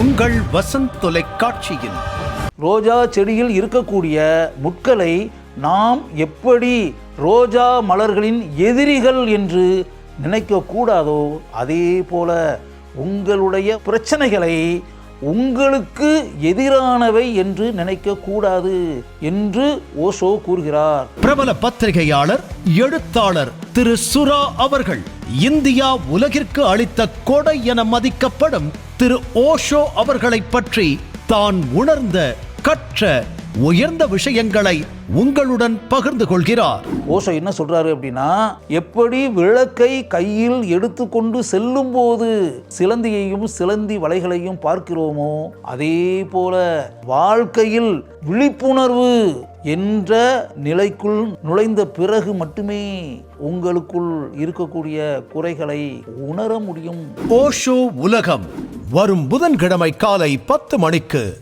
உங்கள் வசந்த் தொலைக்காட்சியில். ரோஜா செடியில் இருக்கக்கூடிய முட்களை நாம் எப்படி ரோஜா மலர்களின் எதிரிகள் என்று நினைக்கக்கூடாதோ அதே போல உங்களுடைய பிரச்சனைகளை உங்களுக்கு எதிரானவை என்று நினைக்கக்கூடாது என்று ஓஷோ கூறுகிறார். பிரபல பத்திரிகையாளர் எழுத்தாளர் திரு சுரா அவர்கள் இந்தியா உலகிற்கு அளித்த கொடை என மதிக்கப்படும் திரு ஓஷோ அவர்களைப் பற்றி தான் உணர்ந்த கற்ற உயர்ந்த விஷயங்களை உங்களுடன் பகிர்ந்து கொள்கிறார். ஓஷோ என்ன சொல்றாரு அப்படின்னா எப்படி விளக்கை கையில் எடுத்துக்கொண்டு செல்லும் போது சிலந்தியையும் சிலந்தி வலைகளையும் பார்க்கிறோமோ அதே போல வாழ்க்கையில் விழிப்புணர்வு என்ற நிலைக்குள் நுழைந்த பிறகு மட்டுமே உங்களுக்குள் இருக்கக்கூடிய குறைகளை உணர முடியும். ஓஷோ உலகம் வரும் புதன்கிழமை காலை பத்து மணிக்கு.